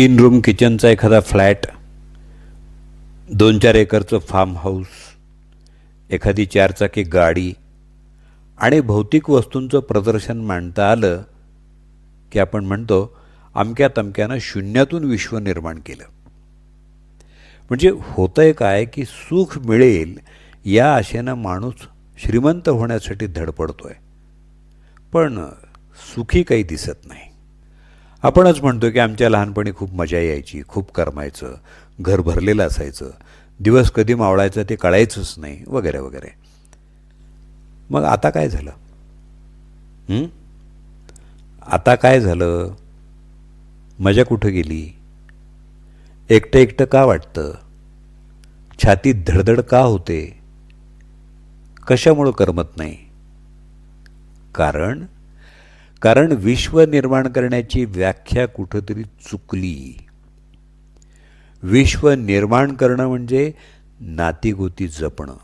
तीन रूम किचनचा एखादा फ्लॅट दोन चार एकरचं फार्म हाऊस एखादी चारचाकी गाडी आणि भौतिक वस्तूंचं प्रदर्शन मांडता आलं की आपण म्हणतो अमक्या तमक्यानं शून्यातून विश्व निर्माण केलं. म्हणजे होतंय काय की सुख मिळेल या आशेनं माणूस श्रीमंत होण्यासाठी धडपडतोय. पण सुखी काही दिसत नाही. आपणच म्हणतो की आमच्या लहानपणी खूप मजा यायची खूप करमायचं घर भरलेलं असायचं दिवस कधी मावळायचं ते कळायचंच नाही वगैरे वगैरे. मग आता काय झालं? आता काय झालं? मजा कुठं गेली? एकटं एकटं का वाटतं? छातीत धडधड का होते? कशामुळं करमत नाही? कारण कारण विश्व निर्माण करण्याची व्याख्या कुठंतरी चुकली. विश्व निर्माण करणं म्हणजे नातीगोती जपणं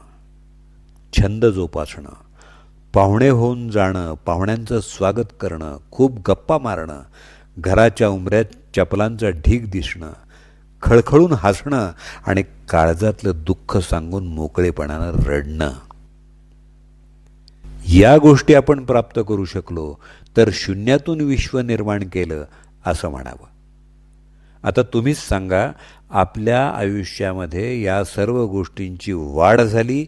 छंद जोपासणं पाहुणे होऊन जाणं पाहुण्यांचं स्वागत करणं खूप गप्पा मारणं घराच्या उमऱ्यात चपलांचा ढीग दिसणं खळखळून हसणं आणि काळजातलं दुःख सांगून मोकळेपणानं रडणं. या गोष्टी आपण प्राप्त करू शकलो तर शून्यातून विश्व निर्माण केलं असं म्हणावं. आता तुम्हीच सांगा आपल्या आयुष्यामध्ये या सर्व गोष्टींची वाढ झाली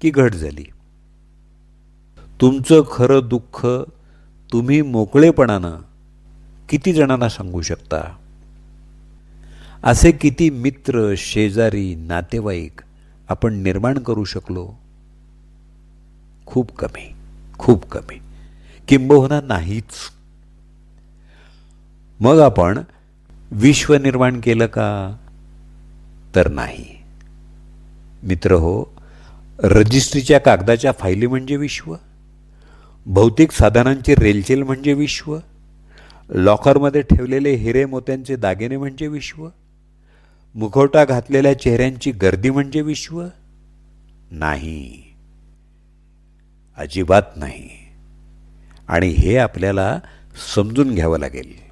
की घट झाली? तुमचं खरं दुःख तुम्ही मोकळेपणानं किती जणांना सांगू शकता? असे किती मित्र शेजारी नातेवाईक आपण निर्माण करू शकलो? खूप कमी खूप कमी. किंबहुना नाहीच. मग आपण विश्व निर्माण केलं का? तर नाही. मित्र हो रजिस्ट्रीच्या कागदाच्या फायली म्हणजे विश्व? भौतिक साधनांची रेलचेल म्हणजे विश्व? लॉकरमध्ये ठेवलेले हिरे मोत्यांचे दागिने म्हणजे विश्व? मुखवटा घातलेल्या चेहऱ्यांची गर्दी म्हणजे विश्व? नाही. अजिबात नाही. आणि हे आपल्याला समजून घ्यावं लागेल.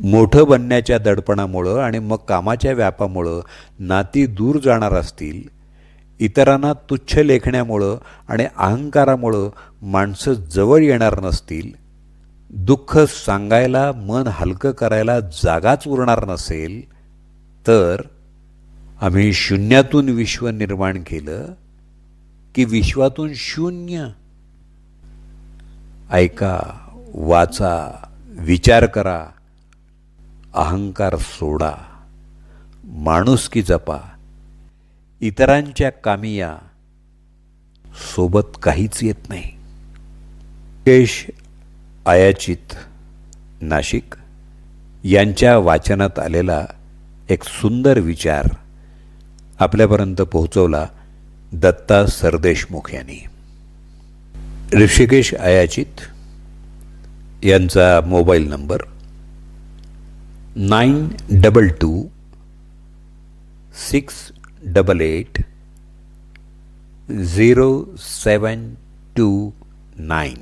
मोठं बनण्याच्या दडपणामुळं आणि मग कामाच्या व्यापामुळं नाती दूर जाणार असतील इतरांना तुच्छ लेखण्यामुळं आणि अहंकारामुळं माणसं जवळ येणार नसतील दुःख सांगायला मन हलकं करायला जागाच उरणार नसेल तर आम्ही शून्यातून विश्व निर्माण केलं की विश्वातून शून्य. ऐका वाचा विचार करा अहंकार सोडा माणुसकी जपा इतरांच्या कामी या सोबत काहीच येत नाही. केश आयाचित नाशिक यांच्या वाचनात आलेला एक सुंदर विचार आपल्यापर्यंत पोहोचवला. दत्ता सरदेशमुख यांनी. ऋषिकेश अयाचित यांचा mobile number nine double two six double eight zero seven two nine.